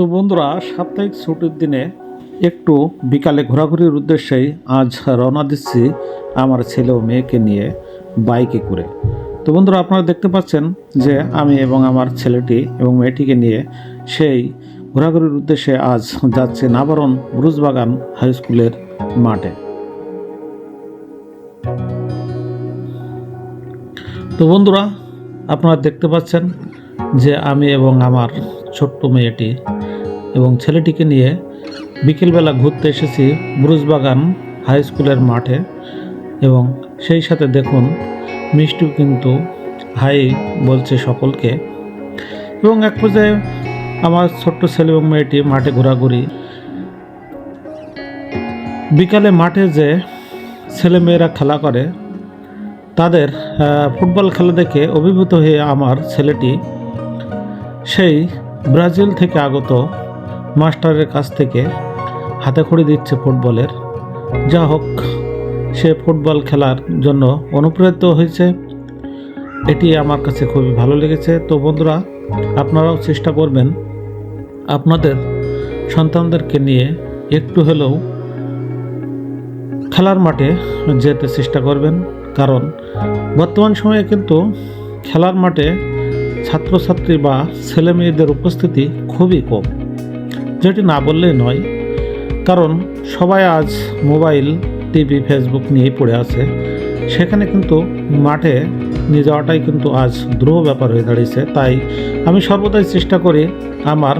তো বন্ধুরা, সাপ্তাহিক ছুটির দিনে একটু বিকালে ঘোরাঘুরির উদ্দেশ্যেই আজ রওনা দিচ্ছি আমার ছেলে ও মেয়েকে নিয়ে বাইকে করে। তো বন্ধুরা, আপনারা দেখতে পাচ্ছেন যে আমি এবং আমার ছেলেটি এবং মেয়েটিকে নিয়ে সেই ঘোরাঘুরির উদ্দেশ্যে আজ যাচ্ছে নাবারণ ব্রুজবাগান হাই স্কুলের মাঠে। তো বন্ধুরা, আপনারা দেখতে পাচ্ছেন যে আমি এবং আমার ছোট্ট মেয়েটি এবং ছেলেটিকে নিয়ে বিকেলবেলা ঘুরতে এসেছি ব্রুজবাগান হাই স্কুলের মাঠে এবং সেই সাথে দেখুন মিষ্টিও কিন্তু হাই বলছে সকলকে। এবং এক পর্যায়ে আমার ছোট্ট ছেলে এবং মেয়েটি মাঠে ঘোরাঘুরি। বিকালে মাঠে যে ছেলে মেয়েরা খেলা করে, তাদের ফুটবল খেলা দেখে অভিভূত হয়ে আমার ছেলেটি সেই ব্রাজিল থেকে আগত মাস্টারের কাছ থেকে হাতে খড়ি দিচ্ছে ফুটবলের। যা হোক, সে ফুটবল খেলার জন্য অনুপ্রাণিত হয়েছে। এটি আমার কাছে খুবই ভালো লেগেছে। তো বন্ধুরা, আপনারাও চেষ্টা করবেন আপনাদের সন্তানদেরকে নিয়ে একটু হলেও খেলার মাঠে যেতে চেষ্টা করবেন। কারণ বর্তমান সময়ে কিন্তু খেলার মাঠে ছাত্রছাত্রী বা ছেলে মেয়েদের উপস্থিতি খুবই কম। যেটি না বললেই নয়, কারণ সবাই আজ মোবাইল, টিভি, ফেসবুক নিয়েই পড়ে আছে। সেখানে কিন্তু মাঠে নিয়ে যাওয়াটাই কিন্তু আজ দ্রুহ ব্যাপার হয়ে দাঁড়িয়েছে। তাই আমি সর্বদাই চেষ্টা করি আমার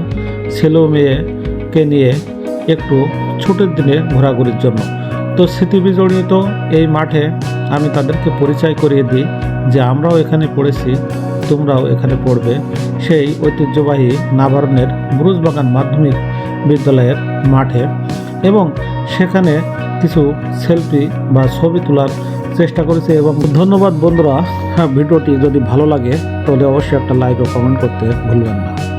ছেলে মেয়েকে নিয়ে একটু ছুটির দিনে ঘোরাঘুরির জন্য। তো স্মৃতি বিজড়িত এই মাঠে আমি তাদেরকে পরিচয় করিয়ে দিই যে আমরাও এখানে পড়েছি। তোমরাও এখানে পড়বে সেই ঐতিহ্যবাহী নাবারণের বুরুজবাগান মাধ্যমিক বিদ্যালয়ের মাঠে এবং সেখানে কিছু সেলফি বা ছবি তোলার চেষ্টা করেছে এবং ধন্যবাদ বন্ধুরা হ্যাঁ ভিডিওটি যদি ভালো লাগে তাহলে অবশ্যই একটা লাইক ও কমেন্ট করতে ভুলবেন না।